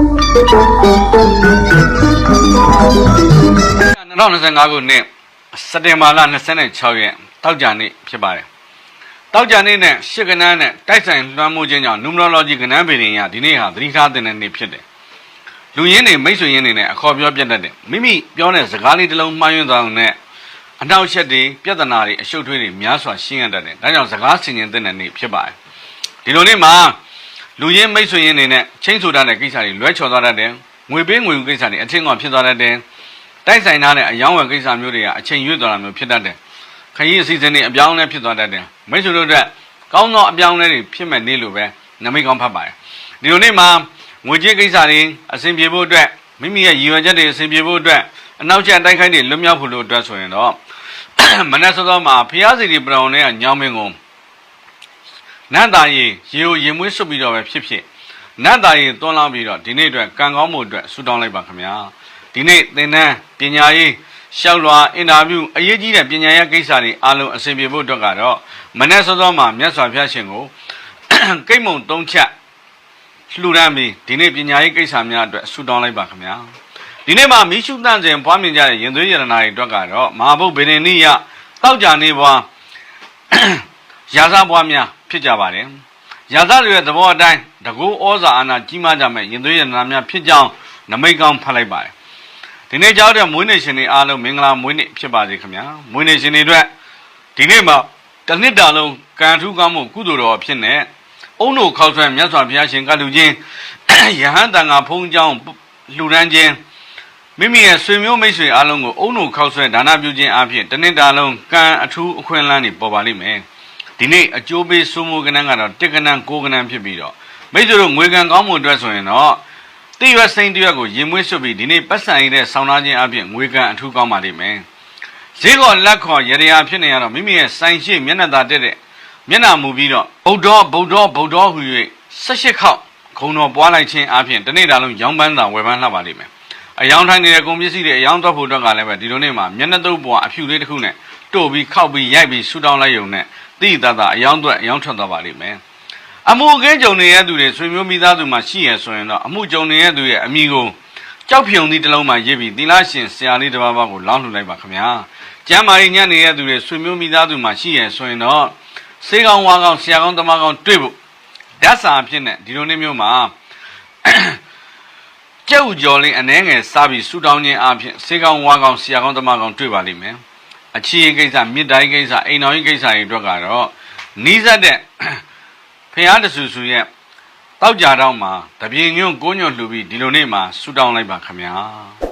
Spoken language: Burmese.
2025ခုနှစ်စက်တင်ဘာလ26ရက်တောက်ကြနေ့ဖြစ်ပါတယ်။တောက်ကြနေ့နဲ့ရှစ်ကနန်းနဲ့တိုက်ဆိုင်လွှမ်းမိုးခြင်းကြောင့် numerology ကနန်းပေရင်ရဒီနေ့ဟာသတိထားတဲ့နေ့ဖြစ်တယ်။လူရင်းတွေမိတ်ဆွေရင်းတွေနဲ့အခေါ်ပြောပြတ်တတ်တယ်။မိမိပြောတဲ့စကားလေးတစ်လုံးမှားယွင်းသွားအောင်နဲ့အနောက်ရှက်တွေပြဿနာတွေအရှုပ်ထွေးတွေများစွာရှင်းရတတ်တယ်။ဒါကြောင့်စကားဆင်ခြင်တဲ့နေ့ဖြစ်ပါတယ်။ဒီလိုနေ့မှာ လူရင်းမိတ်ဆွေရင်းတွေနဲ့ချင်းဆိုတတ်တဲ့ကိစ္စတွေလွဲချော်သွားတတ်တယ်။ငွေပေးငွေယူကိစ္စတွေအထင်ကဖြစ်သွားတတ်တယ်။တိုက်ဆိုင်ထားတဲ့အယောင်းဝယ်ကိစ္စမျိုးတွေကအချိန်ရွေ့သွားတာမျိုးဖြစ်တတ်တယ်။ခရီးအစီအစဉ်တွေအပြောင်းအလဲဖြစ်သွားတတ်တယ်။မိတ်ဆွေတို့အတွက်ကောင်းသောအပြောင်းအလဲတွေဖြစ်မဲ့နေ့လိုပဲနမိတ်ကောင်းဖတ်ပါတယ်။ဒီလိုနေ့မှာငွေကြေးကိစ္စတွေအဆင်ပြေဖို့အတွက်မိမိရဲ့ရည်ရွယ်ချက်တွေအဆင်ပြေဖို့အတွက်အနောက်ကျတိုက်ခိုက်တွေလွတ်မြောက်ဖို့လို့အတွက်ဆိုရင်တော့မနက်စောစောမှာဖျားစီဒီပရောင်နဲ့ညောင်းမင်းကိုန တ်သားရီရေကိုရင်မွေးစွပ်ပြီးတော့ပဲဖြစ်ဖြစ်နတ်သားရီတွန်းလောင်းပြီးတော့ဒီနေ့အတွက်ကံကောင်းမှုအတွက်ဆုတောင်းလိုက်ပါခင်ဗျာ။ဒီနေ့သင်တန်းပညာရေးရှောက်လွှာအင်တာဗျူးအရေးကြီးတဲ့ပညာရေးကိစ္စတွေအားလုံးအဆင်ပြေဖို့အတွက်ကတော့မနေ့စောစောမှာမြတ်စွာဘုရားရှင်ကိုကိတ်မုံသုံးချက်လှူဒန်းပြီးဒီနေ့ပညာရေးကိစ္စများအတွက်ဆုတောင်းလိုက်ပါခင်ဗျာဒီနေ့မှာမိရှုတန့်စဉ်ပွားမြင်ကြတဲ့ရင်သွေးရတနာတွေအတွက်ကတော့မဟာဘုတ်ဗေဒနိယတောက်ကြနေပွားရာဇဘွားများ ဖြစ်ကြပါတယ်။ယာသတွေရဲ့သဘောအတိုင်းတကူဩဇာအာဏာကြီးမားကြမဲ့ရင်သွေးရနာများဖြစ်ကြောင်းနမိတ်ကောင်းဖတ်လိုက်ပါတယ်။ဒီနေ့ကြောက်တဲ့မွေးနေ့ရှင်တွေအားလုံးမင်္ဂလာမွေးနေ့ဖြစ်ပါစေခင်ဗျာ။မွေးနေ့ရှင်တွေအတွက်ဒီနေ့မှာတနစ်တာလုံးကံထူးကောင်းမှုကုသိုလ်တော်ဖြစ်နေအုံတို့ခေါက်ဆွဲမြတ်စွာဘုရားရှင်ကလူချင်းယဟန်တန်ဃာဖုံးကြောင်းလှူဒန်းခြင်းမိမိရဲ့ဆွေမျိုးမိတ်ဆွေအားလုံးကိုအုံတို့ခေါက်ဆွဲဒါနပြုခြင်းအပြင်တနစ်တာလုံးကံအထူးအခွင့်အလမ်းတွေပေါ်ပါလိမ့်မယ်။ ဒီနေ့အကျိုးပေးစိုးမိုးကဏ္ဍကတော့တက်ကဏ္ဍကိုကဏ္ဍဖြစ်ပြီးတော့မိတ်ဆွေတို့ငွေကံကောင်းမှုအတွက်ဆိုရင်တော့တိရွက်စိန်တရွက်ကိုရင်မွေးဆွပြီးဒီနေ့ပတ်စံရည်တဲ့ဆောင်းသားခြင်းအပြင်ငွေကံအထူးကောင်းပါလိမ့်မယ်။ဈေးကောလက်ခေါ်ရရဖြစ်နေရတော့မိမိရဲ့စိုင်ရှိမျက်နှာသာတက်တဲ့မျက်နှာမူပြီးတော့ဗုဒ္ဓဗုဒ္ဓဗုဒ္ဓဟူ၍18ခေါက်ခုံတော်ပွားလိုက်ခြင်းအပြင်ဒီနေ့တာလုံးရောင်းပန်းသာဝယ်ပန်းလှပါလိမ့်မယ်။အယောင်ထိုင်နေတဲ့ကုန်ပစ္စည်းတွေအယောင်တော့ဖို့အတွက်ကလည်းပဲဒီလိုနေ့မှာမျက်နှာသုံးပွားအဖြူလေးတစ်ခုနဲ့တို့ပြီးခောက်ပြီးရိုက်ပြီးဆူတောင်းလိုက်ရုံ နဲ့တိတတအယောင်အတွက်အယောင်ထွက်သွားပါလိမ့်မယ်။အမှုအကဲကြုံနေတဲ့သူတွေဆွေမျိုးမိသားစုမှာရှိရဆိုရင်တော့အမှုကြုံနေတဲ့သူရဲ့အမိကိုကြောက်ဖြုံသီးတစ်လုံးမှရေးပြီးသီလရှင်ဆရာလေးတစ်ပါးပါးကိုလောင်းလှူလိုက်ပါခင်ဗျာကျမ်းမာရေးညံ့နေတဲ့သူတွေဆွေမျိုးမိသားစုမှာရှိရဆိုရင်တော့စေကောင်းဝါကောင်းဆရာကောင်းတမကောင်းတွေ့ဖို့ဓာတ်စာအဖြစ်နဲ့ဒီလိုနေ့မျိုးမှာကျုပ်ကျော်လေးအနှဲငယ်စားပြီးဆူတောင်းခြင်းအပြင်စေကောင်းဝါကောင်းဆရာကောင်းတမကောင်းတွေ့ပါလိမ့်မယ် အချီးကိစ္စမြစ်တိုင်းကိစ္စအိမ်တော်ကြီးကိစ္စတွေအတွက်ကတော့နီးစပ်တဲ့ဖះတဆူဆူရဲ့တောက်ကြတော့မှာတပြေညွန့်ကိုညွန့်လှူပြီးဒီလိုနေ့မှာဆူတောင်းလိုက်ပါခမညာ